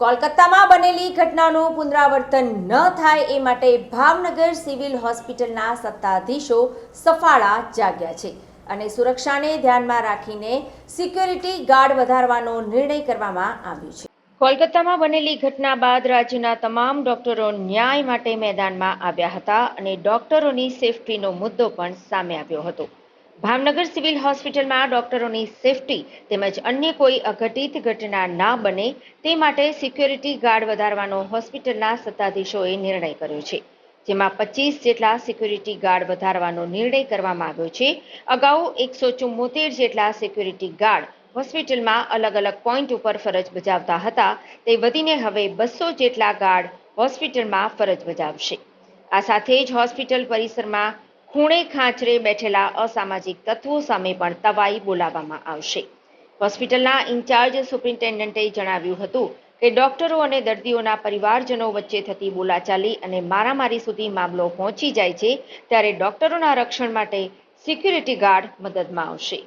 કોલકાતામાં બનેલી ઘટનાનું પુનરાવર્તન ન થાય એ માટે ભાવનગર સિવિલ હોસ્પિટલના સત્તાધીશો સફાળા જાગ્યા છે અને સુરક્ષાને ધ્યાનમાં રાખીને સિક્યોરિટી ગાર્ડ વધારવાનો નિર્ણય કરવામાં આવ્યો છે. કોલકાતામાં બનેલી ઘટના બાદ રાજ્યના તમામ ડોક્ટરો ન્યાય માટે મેદાનમાં આવ્યા હતા અને ડોક્ટરોની સેફટીનો મુદ્દો પણ સામે આવ્યો હતો. ભાવનગર સિવિલ હોસ્પિટલમાં ડોક્ટરોની સેફટી તેમજ અન્ય કોઈ અઘટિત ઘટના ના બને તે માટે સિક્યોરિટી ગાર્ડ વધારવાનો હોસ્પિટલના સત્તાધીશોએ નિર્ણય કર્યો છે. જેમાં પચીસ જેટલા સિક્યોરિટી ગાર્ડ વધારવાનો નિર્ણય કરવામાં આવ્યો છે. અગાઉ એકસો ચુમ્મોતેર જેટલા સિક્યોરિટી ગાર્ડ હોસ્પિટલમાં અલગ અલગ પોઈન્ટ ઉપર ફરજ બજાવતા હતા. તે વધીને હવે બસો જેટલા ગાર્ડ હોસ્પિટલમાં ફરજ બજાવશે. આ સાથે જ હોસ્પિટલ પરિસરમાં ખૂણે ખાંચરે બેઠેલા અસામાજિક તત્વો સામે પણ તવાઈ બોલાવવામાં આવશે. હોસ્પિટલના ઇન્ચાર્જ સુપ્રિન્ટેન્ડન્ટે જણાવ્યું હતું કે ડોક્ટરો અને દર્દીઓના પરિવારજનો વચ્ચે થતી બોલાચાલી અને મારામારી સુધી મામલો પહોંચી જાય છે, ત્યારે ડોક્ટરોના રક્ષણ માટે સિક્યુરિટી ગાર્ડ મદદમાં આવશે.